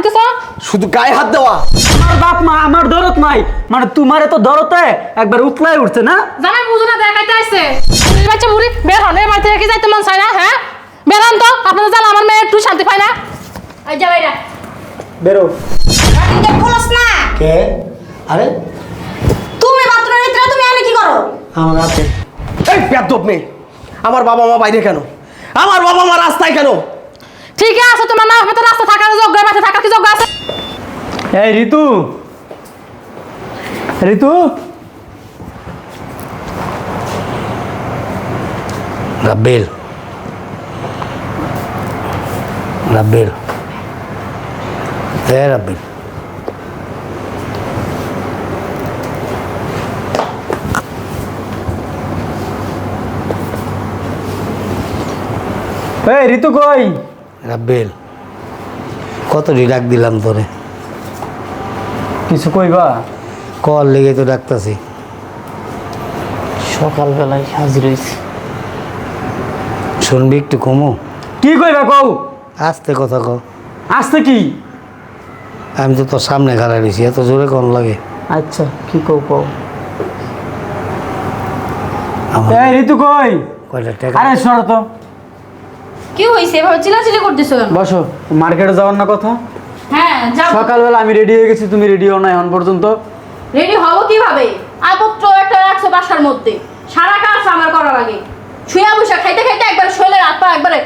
দিতেছ শুধু গায়ে হাত দেওয়া। আমার বাপ মা আমার দরদ নাই। মানে তোমার এত দরতে একবার উতলাই উঠছে না? জামাই বুঝো না দেখাইতে আসছে বাচ্চা বুড়ি বের হন এ বাড়ি থেকে যাইতে মন চায় না হ্যাঁ? বের হন তো আপনাদের আমার মেয়ে একটু শান্তি পায় না। এই যা বাইরা। বেরো। খোলস না। কে? আরে? তুমি বাথরুমের ভিতরে তুমি এনে কি করো? আমার হাতে এই মেয়ে আমার বাবা মা বাইরে কেন? আমার বাবা মা রাস্তায় কেন? ঠিক আছে তোমার না হয়তো রাস্তা থাকার যোগ্য এ বাড়িতে থাকার কি যোগ্য আছে এই ঋতু ঋতু রাব্বিল রাব্বিল হ্যাঁ রাব্বিল এই ঋতু কই রাব্বিল কত ডাক দিলাম তোরে। কিছু কইবা? কল লেগে তো ডাকতাছি। সকালবেলায় হাজির হয়েছি। শুনবি একটু কমু? কি কইবা কও? আস্তে কথা কও। আস্তে কি? আমি তো তোর সামনে খাড়া দিছি এত জোরে কম লাগে? আচ্ছা কি কও কও? এই ঋতু কই? কয়টা টাকা? আরে সরো তো। কি হইছে? এভাবে চিলাচিলি করতেছো কেন? বসো মার্কেটে যাওয়ার না কথা? হ্যাঁ যাও। সকালবেলা আমি রেডি হয়ে গেছি তুমি রেডি হও না এখন পর্যন্ত? রেডি হব কীভাবে? আপত্র একটা রাখছো বাসার মধ্যে। সারা কাজ আমার করার আগে। শুয়া বসা খাইতে খাইতে একবার শৈলের হাত পা একবারে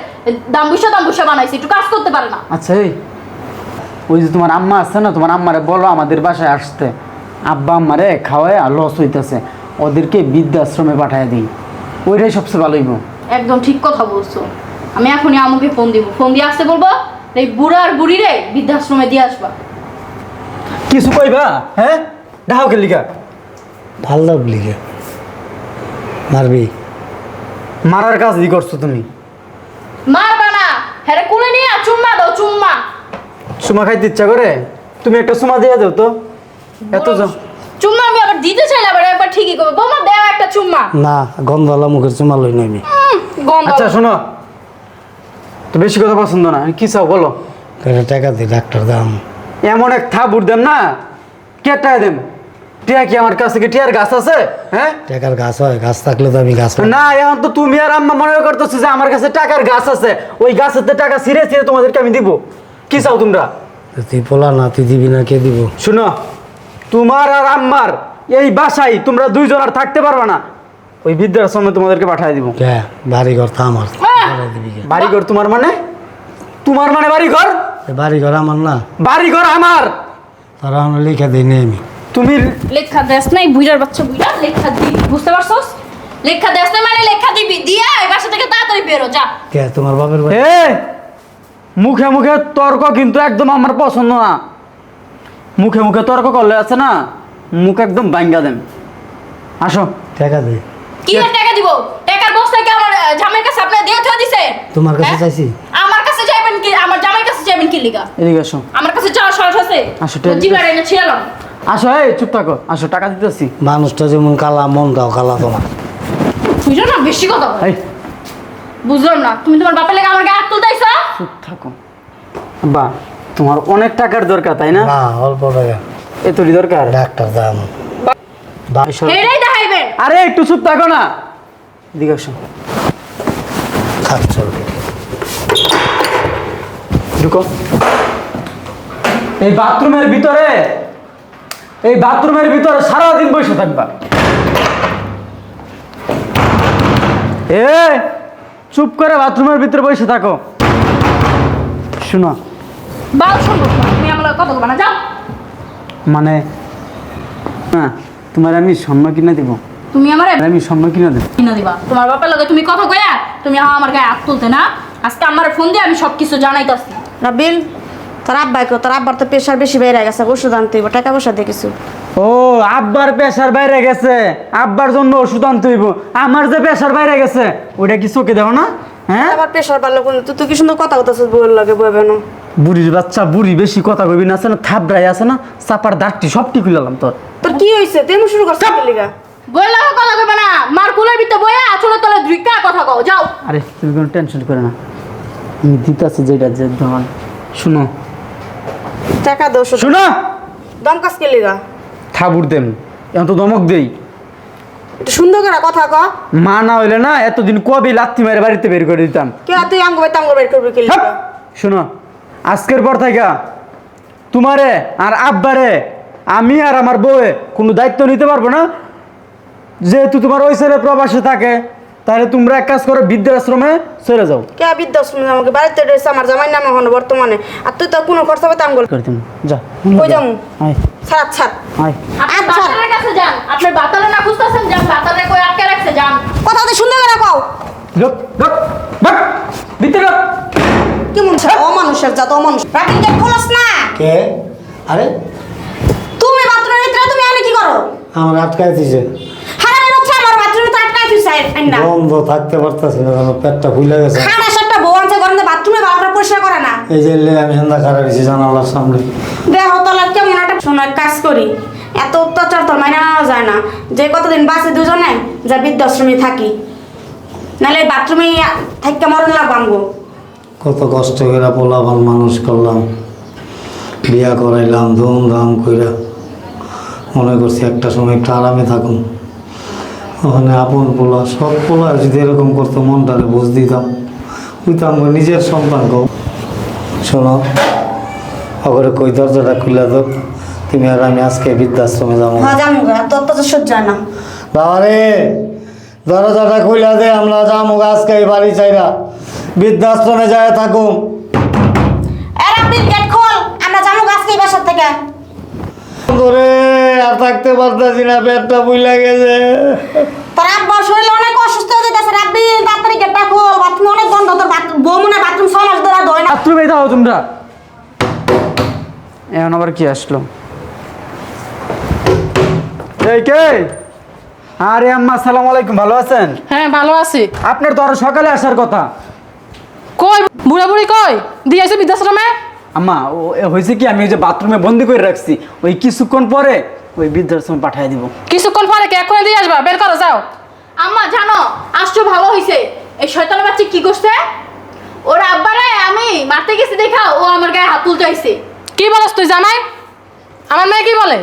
দাম্বুসা দাম্বুসা বানাইছি একটু কাজ করতে পারে না। আচ্ছা এই ওই যে তোমার আম্মা আছে না তোমার আম্মারে বলো আমাদের বাসায় আসতে। আব্বা আম্মারে খাওয়ায় আর লস হইতেছে। ওদেরকে বৃদ্ধাশ্রমে পাঠায় দিই। ওইটাই সবচেয়ে ভালো হইব। একদম ঠিক কথা বলছো। আমি এখনই আমাকে ফোন দিব। ফোন দিয়ে আসতে বলব এই বুড়া আর বুড়ি রে বৃদ্ধাশ্রমে দিয়ে আসবা। কিছু কইবা হ্যাঁ? ডাহাও কে লিখা ভালো লাগলি কে মারবি। মারার কাজ ই করছ তুমি? মারবা না। হ্যাঁ কুলে নিয়ে চুম্মা দাও চুম্মা। সুমা খাইতে ইচ্ছা করে? তুমি একটা সুমা দিয়ে দাও তো। এত চুম্মা আমি আবার দিতে চাইলে আবার একবার ঠিকই করব। বৌমা দেও একটা চুম্মা। না গন্ধওয়ালা মুখের চুমা লই নামি উম, গন্ধ আচ্ছা শোনো। তো বেশি কথা পছন্দ না। কি চাও বলো। টাকা দি ডাক্তার দাম। এমন এক থাপুর দেন না? কে টাকা দেন টিয়া কি আমার কাছে কি টিয়ার গাছ আছে? হ্যাঁ? টাকার গাছ হয় গাছ থাকলে তো আমি গাছ না এখন তো তুমি আর আম্মা মনে করতেছো যে আমার কাছে টাকার গাছ আছে। ওই গাছেতে টাকা ছিঁড়ে ছিঁড়ে তোমাদেরকে আমি দিব। কি চাও তোমরা? তুই পোলা না তুই দিবি না কে দিব? শুনো তোমার আর আম্মার এই বাসায় তোমরা দুইজন আর থাকতে পারবে না। ওই বৃদ্ধাশ্রমে তোমাদেরকে পাঠিয়ে দিব। কে? বাড়ি ঘর তো আমার। দিবি কে? বাড়িঘর তোমার মানে? তোমার মানে বাড়িঘর? এ বাড়ি ঘর আমার না। বাড়িঘর আমার! তারা আমরা লিখে দিই নি আমি। তুমি লেখা দেশ নাই বুইড়ার বাচ্চা বুইড়া লেখা দিবি বুঝতে পারছস? লেখা দেশ নাই মানে লেখা দিবি দিয়া এই বাসা থেকে তাড়াতাড়ি বেরো যা। কে? তোমার বাপের বাড়ি? এ! মুখে মুখে তর্ক কিন্তু একদম আমার পছন্দ না। মুখে মুখে তর্ক করলে আছে না মুখ একদম ভাঙ্গা দেন। আসো। টাকা দে। কি টাকা দিব? টাকার বস্তা কি আমার জামাইয়ের কাছে আপনি দিয়ে দিছে? তোমার কাছে হ্যাঁ? চাইছি। আমার কাছে যাইবেন কি? আমার জামাইয়ের কাছে যাইবেন কি লিগা? এদিকে আসো। আমার কাছে সাহস আছে? আসো। জিগারে এনে ছিলাম আসো এই চুপ থাকো। আসো টাকা দিতেছি। মানুষটা যেমন কালা মনটাও কালা তোমার। বুঝলো না বেশি কথা এই। বুঝলাম না। তুমি তোমার বাপের লেগে আমার গায়ে হাত তুলতেছো? চুপ থাকো। বা তোমার অনেক টাকার দরকার তাই না? না অল্প টাকা। এতটি দরকার? ডাক্তার দাম। এটাই আরে একটু চুপ থাকো না। এদিকে আসো। খাচ্ছ ঢুকো। এই বাথরুমের ভিতরে এই বাথরুমের ভিতরে সারাদিন বসে থাকবা। এ চুপ করে বাথরুমের ভিতরে বসে থাকো। শোনো। বাল শুনব তুমি আমার কথা বলবা না যাও। মানে না তোমার আমি স্বর্ণ কিনে দিব। তুমি আমার আমি স্বর্ণ কিনে দেব। কিনা দিবা। তোমার বাপের লগে তুমি কথা কইয়া তুমি আমার গায়ে হাত তুলতে না। আজকে আমার ফোন দিয়ে আমি সবকিছু জানাইতাছি। রাবিল তোর আব্বাই কো তোর আব্বার তো প্রেশার বেশি বেড়ে গেছে ওষুধ আনতে হইব টাকা পয়সা দিয়ে কিছু। ও আব্বার প্রেশার বাইরে গেছে। আব্বার জন্য ওষুধ আনতে হইব। আমার যে প্রেশার বাইরে গেছে ওটা কি চোখে দেখো না? হ্যাঁ? আবার প্রেশার বাড়লো কোন তুই তুই কি সুন্দর কথা কথা বউয়ের লাগে বইবে না বুড়ির বাচ্চা বুড়ি বেশি কথা কইবি না আছে না থাবড়াই আছে না চাপার দাগটি সবটি খুলালাম তোর। তোর কি হয়েছে তুই এমন শুরু করছিস লিগা বললে কথা কইবে না। মার কুলের ভিতরে বইয়া আচলে তলে ধুইকা কথা কও যাও। আরে তুমি কোনো টেনশন করে না। আমি দিতেছি যেটা যে ধর শুনো। টাকা দোষ শোনো! দম কাজ কে লিগা? থাবুর দেন। এখন তো ধমক দেই। একটু সুন্দর করে কথা ক। মা না হইলে না এতদিন কবে লাত্তি মেরে বাড়িতে বের করে দিতাম। কে তুই আঙ্গ বাইতে আঙ্গ বের করবি কে! লিগা? শোনো। আজকের পর থেকে তোমারে আর আব্বারে আমি আর আমার বউয়ে কোনো দায়িত্ব নিতে পারব না। যেহেতু তোমার ওই ছেলে প্রবাসে থাকে তাহলে তোমরা এক কাজ করো বৃদ্ধাশ্রমে চলে যাও। কে বৃদ্ধাশ্রমে? আমাকে বাড়িতে রয়েছে আমার জামাই নামে হন বর্তমানে। আর তুই তো কোনো খরচা পাতে আঙ্গুল করে দিন যা। কই যামু ছাড় ছাড়। আপনি আচ্ছা। কাছে যান। বাতারে না খুঁজতেছেন যান। বাতারে কই আটকে রাখছে যান। কথা তো সুন্দর করে কও। লোক লোক বাক ভিতরে লোক কেমন অমানুষের জাত অমানুষ। গেট খোলস না। কে? আরে তুমি বাথরুমের ভিতরে তুমি আনে কি করো আমার আটকায় দিছে হারানি লোক আমার বাথরুমে তো আটকাই তুই ঠান্ডা বন্ধ থাকতে পারতেছি না আমার পেটটা ফুলে গেছে। খানা সবটা বউ আনছে গরমে বাথরুমে ভালো করে পরিষ্কার করে না। এই যে আমি হেন্দা খারাপ হয়েছি জানালার সামনে। দেহ তলার কেমন একটা শোনো কাজ করি। এত অত্যাচার তো মাইনা যায় না। যে কতদিন বাসে দুজনে যা বৃদ্ধাশ্রমে থাকি। নাহলে বাথরুমে থাকতে মরণ লাগবো কত কষ্ট করে পোলাপান মানুষ করলাম। বিয়া করাইলাম ধুমধাম কইরা। মনে করছি একটা সময় একটু আরামে থাকুন। ওখানে আপন পোলা সব পোলা যদি এরকম করতো মনটারে বুঝ দিতাম। আমার নিজের সন্তান গো শোনো ওখানে কই দরজাটা খুলে দাও। তুমি আর আমি আজকে বৃদ্ধাশ্রমে যাব। হ্যাঁ না। বাবারে দরজাটা খুলে দে আমরা যাব আজকে এই বাড়ি চাইরা বৃদ্ধাশ্রমে যায় গেট খোল। আমরা গাছকে এই বাসার থেকে। করে আর থাকতে পারতেছি না পেটটা বুইলা গেছে। তোর আব্বার শরীরে অনেক অসুস্থ হয়ে যেতেছে রাব্বি তাড়াতাড়ি গেটটা খোল বাথরুমে অনেক গন্ধ তোর বাথরুম বউ মনে বাথরুম ছ মাস ধরে ধোয় না। বাথরুমে যাও তোমরা। এখন আবার কি আসলো? এই কে? আরে আম্মা সালাম আলাইকুম ভালো আছেন? হ্যাঁ ভালো আছি। আপনার তো আরও সকালে আসার কথা। কই বুড়া বুড়ি কই দিয়েছে বৃদ্ধাশ্রমে? আম্মা ও হয়েছে কি আমি ওই যে বাথরুমে বন্দি করে রাখছি ওই কিছুক্ষণ পরে ওই বৃদ্ধাশ্রমে পাঠিয়ে দিব। কিছুক্ষণ পরে কে এক্ষুনি দিয়ে আসবা? বের করো যাও। আম্মা জানো আসছো ভালো হইছে। এই শয়তানের বাচ্চা কি করছে? ওর আব্বারে আমি মারতে গেছি দেখা ও আমার গায়ে হাত তুলতে আইছে। কি বলস তুই জামাই? আমার মেয়ে কি বলে?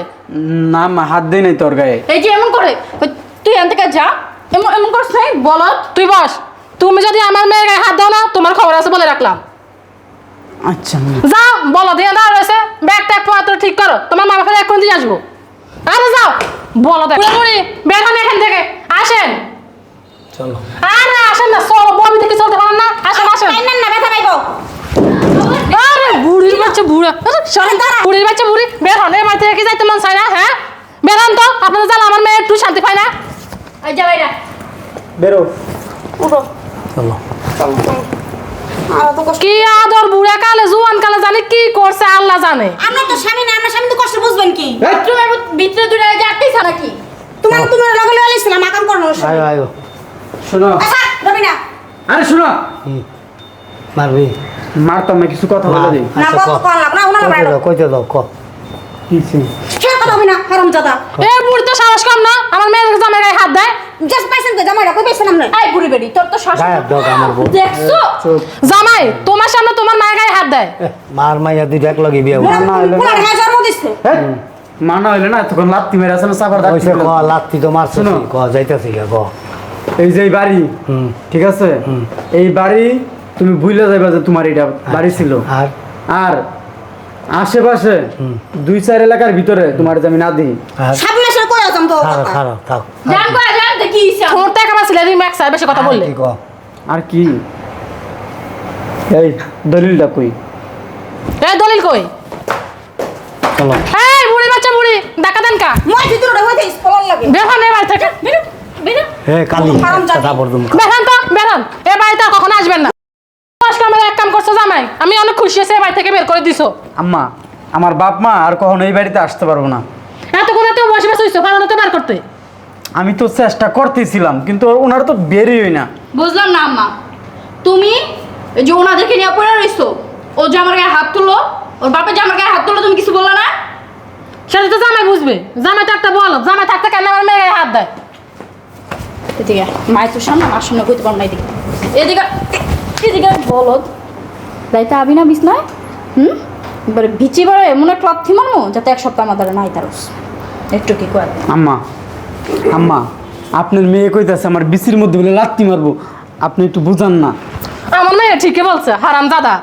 না মা হাত দেই নাই তোর গায়ে। এই যে এমন করে ওই তুই এখান থেকে যা। এমন এমন করছ নাই? বলত। তুই বস। তুমি যদি আমার মেয়ের গায়ে হাত দাও না তোমার খবর আছে বলে রাখলাম। আচ্ছা যাও বলো দিয়ে দাও রয়েছে। ব্যাগটা একটু মাত্র ঠিক করো। তোমার মা বাবাকে এখন দিয়ে আসব। আরে যাও বলো দেখ। বুড়ি বের হন এখান থেকে। আসেন। চলো। আরে আসেন না চলো বমি থেকে চলতে পারেন না। আসেন আসেন। না না ব্যথা পাইবো। আরে বুড়ির বাচ্চা বুড়া। সরেন দাঁড়া। বুড়ির বাচ্চা বুড়ি বের হন। এর বাড়িতে রেখে যাইতে মন চায় না হ্যাঁ? বের হন তো আপনাদের জাল আমার মেয়ে একটু শান্তি পায় না। এই যা বাইরা। বেরো। উঠো। চলো। কষ্ট কি আদর বুড়া কালে জুয়ান কালে জানি কি করছে আল্লাহ জানে। আমরা তো স্বামী না আমরা স্বামী তো কষ্ট বুঝবেন কি? বাথরুমের ভিতরে দুটো যে আটকেছ নাকি? তোমার তুমি লগে লগে আইছিলাম আকাম করনো আয়ো আয়ো। শোনো। আচ্ছা রবিনা। আরে শোনো। কি? মারবি? মারতাম না কিছু কথা বলে দিই। না আচ্ছা, কত ক। কল না না উনার কইতে বাইরে দাও কইতে দাও ক কে কথা হবে না হারাম জাদা এ বুড়ি তো সাহস কম না আমার মেয়ের জামাই গায়ে হাত দেয় জাস্ট পাইছেন তো জামাইরা কই পাইছেন আপনি? এই বুড়ি বেড়ি তোর তো শ্বাস গায়েব দাও আমার বউ। দেখছ? জামাই তোমার সামনে তোমার মায়ের গায়ে হাত দেয়। মার মাইয়া দুইটা এক লগে বিয়া পুরা না হইল পুরা না। হ্যাঁ জন্ম দিছে। মানা হইলে না তখন লাত্তি মেরে আছে না চাপার দাঁত কইছে ক লাত্তি তো মারছিস শোনো। ক? যাইতাছি ক। এই যে এই বাড়ি হুম। ঠিক আছে? এই বাড়ি তুমি ভুলে যাবে যে তোমার এটা বাড়ি ছিল। আর? আর আশেপাশে দুই চার এলাকার ভিতরে তোমার যে আমি না দিই। আর? সাত মাসের কই আছাম তো। খারাপ খারাপ থাক। জান কো জান দেখি ইসা ঠোঁট দেখা পাচ্ছিলে তুমি ম্যাক্স বেশি কথা বললে। আর কি এই দলিলটা কই? এ দলিল কই? চলো এই বুড়ি বাচ্চা বুড়ি। দেখা দেন কা। মই ভিতরে হইতে স্কলার লাগে। থেকে। বেরো বেরো। হে কালি। তারপর তুমি বের তো বের হন। এ বাড়িতে আর কখনো আসবেন না। আজকে আমার এক কাম করছ জামাই আমি অনেক খুশি হয়েছি এ বাড়ি থেকে বের করে দিছো। আম্মা আমার বাপ মা আর কখনো এই বাড়িতে আসতে পারব না। এতক্ষণ এত বসে বসে হইছো পারো না তো বার করতে। আমি তো চেষ্টা করতেছিলাম কিন্তু ওনারা তো বেরই হই না। বুঝলাম না আম্মা। তুমি এই যে ওনাদেরকে নিয়ে পড়ে রইছো ও যে আমার গায়ে হাত তুললো ওর বাপে যে আমার গায়ে হাত তুললো তুমি কিছু বললা না? সেটা তো জামাই বুঝবে। জামাই তো একটা বলো জামাই থাকতে কেন আমার মেয়ের গায়ে হাত দেয়? এদিকে মায়ের তোর সামনে আমার সামনে কইতে পারো না এদিকে। এদিকে এদিকে বলদ দায়িত্ব আবি না বিছনায়? হুম? এবারে বিচি বারে এমন একটা অর্থি মারমো যাতে এক সপ্তাহ আমাদের নাই তারস। একটু কি কয়? আম্মা আম্মা আপনার মেয়ে কইতাছে আমার বিসির মধ্যে বলে লাত্তি মারবো। আপনি একটু বুঝান না। আমার মেয়ে ঠিকই বলছে হারাম দাদা।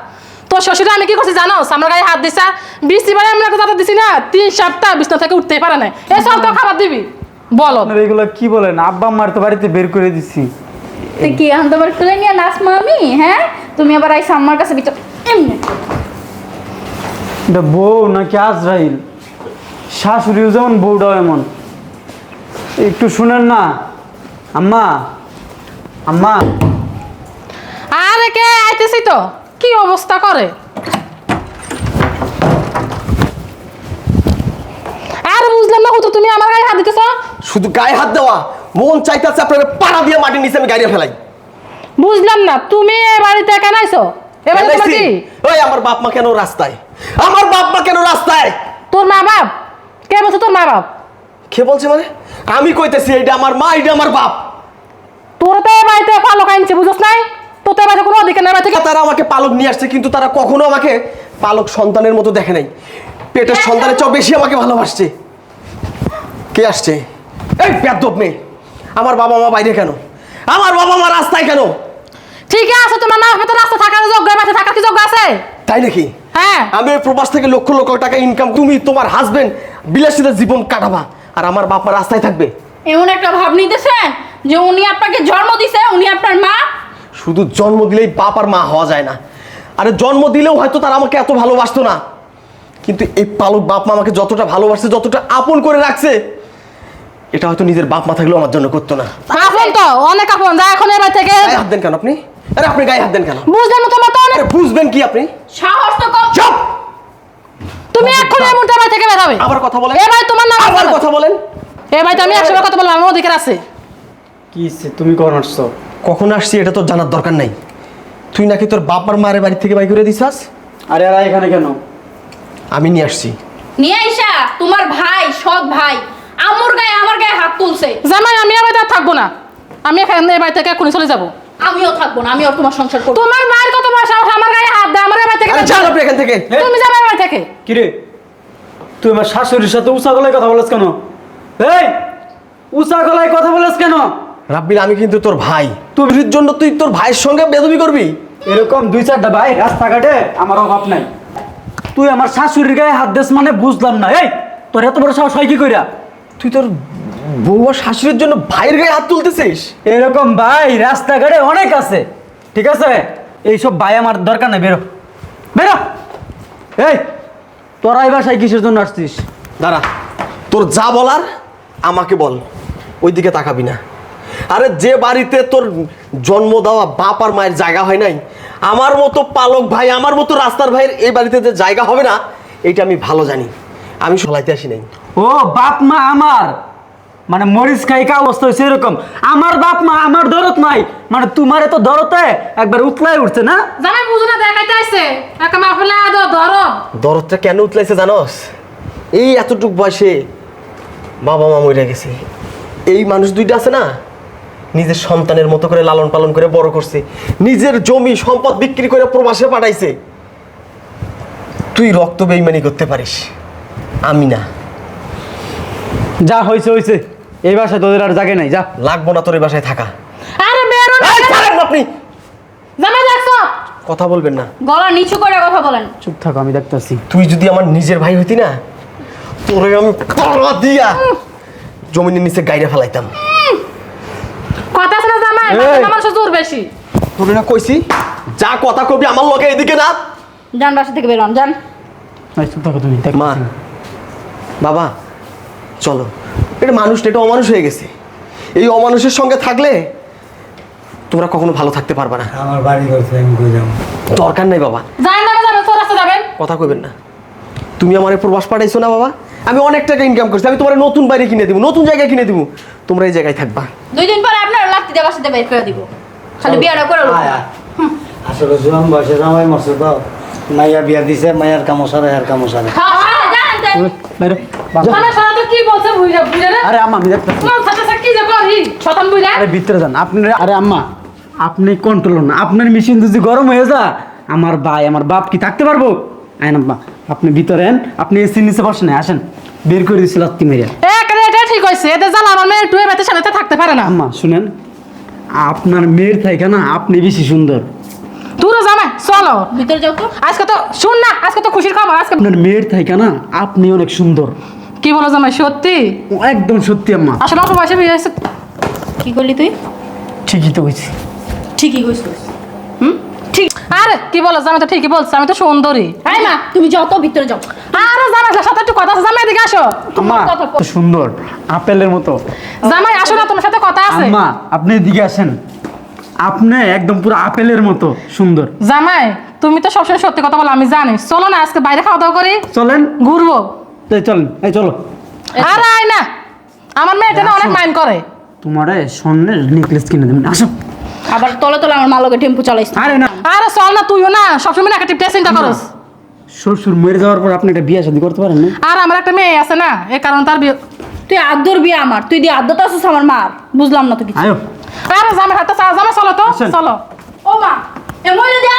তোর শ্বশুরে আমি কি করছি জানো আমার গায়ে হাত দিছা বৃষ্টি বারে আমি একটা দাদা দিছি না তিন সপ্তাহ বিছনা থেকে উঠতেই পারে না এই সব তো খাবার দিবি। বলো। আপনার এগুলো কি বলেন? আব্বা আম্মার তো বাড়িতে বের করে দিছি। তুই কি এখন তোমার তুলে নিয়ে নাচমা আমি হ্যাঁ? তুমি আবার আইসা আমার কাছে বিচার এমনি। এটা বউ নাকি আজরাইল? শাশুড়িও যেমন বউটাও এমন। একটু শুনেন না। আম্মা আম্মা। আরে কে আইতেছি তো? কি অবস্থা করে? আর বুঝলাম না হতো তুমি আমার গায়ে হাত দিতেছ? শুধু গায়ে হাত দেওয়া মন চাইতেছে আপনার পাড়া দিয়ে মাটির নিচে আমি গাড়িয়ে ফেলাই। বুঝলাম না তুমি এ বাড়িতে কেন আইছো? এবারে তোমার কি? ওই আমার বাপ মা কেন রাস্তায়? আমার বাপ মা কেন রাস্তায়? তোর মা বাপ? কে বলছে তোর মা বাপ। কে বলছে মানে? আমি কইতেছি এটা আমার মা এটা আমার বাপ। তোর তো এ বাড়িতে পালক আনছে বুঝছ নাই? তোর তো এ বাড়িতে কোনো অধিকার নেই থেকে তারা আমাকে পালক নিয়ে আসছে কিন্তু তারা কখনো আমাকে পালক সন্তানের মতো দেখে নাই। পেটের সন্তানের চেয়ে বেশি আমাকে ভালোবাসছে। কে আসছে? এই বেদ্যপ মেয়ে। আমার বাবা মা বাইরে কেন? আমার বাবা মা রাস্তায় কেন? ঠিক আছে তোমার না তো রাস্তা থাকার যোগ্য বাড়িতে থাকার কি যোগ্য আছে? তাই নাকি? হ্যাঁ। আমি প্রবাস থেকে লক্ষ লক্ষ টাকা ইনকাম তুমি তোমার হাজবেন্ড বিলাসিতা জীবন কাটাবা। আর আমার বাপ মা রাস্তায় থাকবে। এমন একটা ভাব নিতেছেন যে উনি আপনাকে জন্ম দিছে উনি আপনার মা? শুধু জন্ম দিলেই বাপ আর মা হওয়া যায় না। আরে জন্ম দিলেও হয়তো তারা আমাকে এত ভালোবাসতো না। কিন্তু এই পালক বাপ মা আমাকে যতটা ভালোবাসছে যতটা আপন করে রাখছে এটা হয়তো নিজের বাপ মা থাকলেও আমার জন্য করতো না। আপন তো অনেক আপন যা এখন এ বাড়ি থেকে হাত দেন কেন আপনি? আরে আপনি গায়ে হাত দেন কেন? বুঝলাম না তোমার তো অনেক আরে বুঝবেন কি আপনি? সাহস তো কম চুপ! তুমি এখন এই মুহূর্তে বাড়ি থেকে বের হবে। আবার কথা বলেন। এ বাড়ি তোমার নাম আবার কথা বলেন। এ বাড়িতে আমি একশো বার কথা বলব আমার অধিকার আছে। কি হইছে? তুমি কখন আসছো। কখন আসছি এটা তোর জানার দরকার নাই। তুই নাকি তোর বাপ আর মায়ের বাড়ি থেকে বাই করে দিছাস? আরে আর এখানে কেন? আমি নিয়ে আসছি। নিয়ে আইসা তোমার ভাই সৎ ভাই। আমুর গায়ে আমার গায়ে হাত তুলছে। জামাই আমি আর থাকব না। আমি এখানে এই বাড়ি থেকে এখনই চলে যাব। আমিও থাকব না আমি আর তোমার সংসার করব। তোমার মায়ের কত বয়স? আমার আমার গায়ে হাত দেয় আমার বাড়ি থেকে আরে যান আপনি এখান থেকে। তুমি যাবে এ বাড়ি থেকে? কিরে তুই আমার শাশুড়ির সাথে উষা গলায় কথা বলেছ কেন? এই উষা গলায় কথা বলেছ কেন? রাব্বিল আমি কিন্তু তোর ভাই। তোর জন্য তুই তোর ভাইয়ের সঙ্গে বেদবি করবি? এরকম দুই চারটা ভাই রাস্তাঘাটে আমার অভাব নাই। তুই আমার শাশুড়ির গায়ে হাত দেস মানে বুঝলাম না। এই তোর এত বড় সাহস হয় কি কইরা? তুই তোর বউ আর শাশুড়ির জন্য ভাইয়ের গায়ে হাত তুলতেছিস? এরকম ভাই রাস্তাঘাটে অনেক আছে। ঠিক আছে? এইসব ভাই আমার দরকার নেই বেরো। বেরো! এই তোরা এই বাসায় কিসের জন্য আসছিস? দাঁড়া তোর যা বলার আমাকে বল ওইদিকে তাকাবি না। আরে যে বাড়িতে তোর জন্ম দেওয়া বাপ আর মায়ের জায়গা হয় নাই আমার মতো পালক ভাই আমার মতো রাস্তার ভাইয়ের এই বাড়িতে যে জায়গা হবে না এটা আমি ভালো জানি। আমি সলাইতে আসি নাই। ও বাপ মা আমার! মানে মরিচ খাই কা অবস্থা হয়েছে এরকম। আমার বাপ মা আমার দরদ নাই। মানে তোমার এত দরতে একবার উতলাই উঠছে না? জামাই বুঝো না দেখাইতে আসছে একা মাফলা দো ধরো দরদটা কেন উতলাইছে জানোস? এই এতটুক বয়সে বাবা মা মরে গেছে। এই মানুষ দুইটা আছে না? নিজের সন্তানের মতো করে লালন পালন করে বড় করছে। নিজের জমি সম্পদ বিক্রি করে প্রবাসে পাঠাইছে। তুই রক্ত বেইমানি করতে পারিস। আমি না। যা হয়েছে হয়েছে এই বাসায় তোদের আর জাগে নাই যা। লাগবো না তোর এই বাসায় থাকা। আরে বেরো না এই, ছাড়েন না আপনি! জামাই দেখছ কথা বলবেন না। গলা নিচু করে কথা বলেন। চুপ থাকো আমি দেখতেছি। তুই যদি আমার নিজের ভাই হইতি না তোরে আমি কড়া দিয়া জমিনের নিচে গাইরে ফেলাইতাম। কথা আছে না জামাই? এই। আমার জোর বেশি। তোরে না কইছি যা কথা কবি আমার লগে এদিকে না। যান বাসা থেকে বেরোন যান। এই, চুপ থাকো তুমি দেখতেছি। মা বাবা চলো। এটা মানুষ না, এটা অমানুষ হয়ে গেছে। এই অমানুষের সঙ্গে থাকলে তোমরা কখনো ভালো থাকতে পারবে না। আমার বাড়ি করছে আমি কই যাব? দরকার নেই বাবা। যাই না যাবেন তোর রাস্তা যাবেন? কথা কইবেন না। তুমি আমার প্রবাস পাঠাইছো না বাবা? আমি অনেক টাকা ইনকাম করছি আমি তোমার নতুন বাড়ি কিনে দিব নতুন জায়গায় কিনে দিব। তোমরা এই জায়গায় থাকবা। দুই দিন পরে আপনার লাত্তি দিয়ে বাসাতে বের করে দিব। খালি বিয়াটা করে আয়। আসলে জুয়ান বয়সে জামাই মরছে তো। মাইয়া বিয়া দিছে মাইয়ার কামো সারে আর কামো সারে। হ্যাঁ যান যান তুমি বাইরে, বাবা। মানে সারা তো কি বলছে বুঝা বুঝা না? আরে আম্মা আমি দেখতেছি। তোমার সাথে সাথে কি যে করি শতান বুঝা আরে ভিতরে যান। আপনি আরে আম্মা আপনি কন্ট্রোল না। আপনার মেশিন যদি গরম হয়ে যা আমার ভাই আমার বাপ কি থাকতে পারব? আইন আপনি ভিতরে আপনি এসির নিচে বসেন আসেন। বের করে দিছিল লাত্তি মেরিয়া এক এটা ঠিক হয়েছে এদের জ্বালা আমার মেয়ে টুয়ে বেতে সাথে থাকতে পারে না। আম্মা শুনেন। আপনার মেয়ের থেকে না আপনি বেশি সুন্দর। চলো। ভিতরে যাও তো। আজকে তো শুন না আজকে তো খুশির খবর আজকে আপনার মেয়ের থেকে না আপনি অনেক সুন্দর। কি বলো জামাই সত্যি? একদম সত্যি আম্মা। আসলে অল্প বয়সে বিয়ে হয়েছে। কি করলি তুই? ঠিকই তো হয়েছে ঠিকই কইছিস। হুম? ঠিক। আরে কি বলো জামাই তো ঠিকই বলছে আমি তো সুন্দরী। তাই না তুমি যাও তো ভিতরে যাও। আরে জামাই সাথে একটু কথা আছে জামাই এদিকে আসো। আম্মা কথা তো সুন্দর আপেলের মতো। জামাই আসো না তোমার সাথে কথা আছে। আম্মা আপনি এদিকে আসেন। আপনি একদম পুরো আপেলের মতো সুন্দর। জামাই তুমি তো সবসময় সত্যি কথা বলো আমি জানি। চলো না আজকে বাইরে খাওয়া দাওয়া করি। চলেন। ঘুরবো। চলেন এই চলো। আরে আয় না। আমার মেয়েটা না অনেক মাইন্ড করে। তোমারে স্বর্ণের নেকলেস কিনে দেবেন আসো। আবার তলে তলে আমার মালকে টেম্পু চালাইছ। আরে না। আরে চল না তুইও না। সবসময় নেগেটিভ চিন্তা করস। শ্বশুর মরে যাওয়ার পর আপনি একটা বিয়ে শাদী করতে পারেন না? আর আমার একটা মেয়ে আছে না এ কারণে তার বিয়ে তুই আদ্যর বিয়ে আমার। তুই দিয়ে আদ্যতা আছিস আমার মার। বুঝলাম না তো কিছু আরে হাতে চা জামা চলো তো। চলো। ও মা এ মহিলা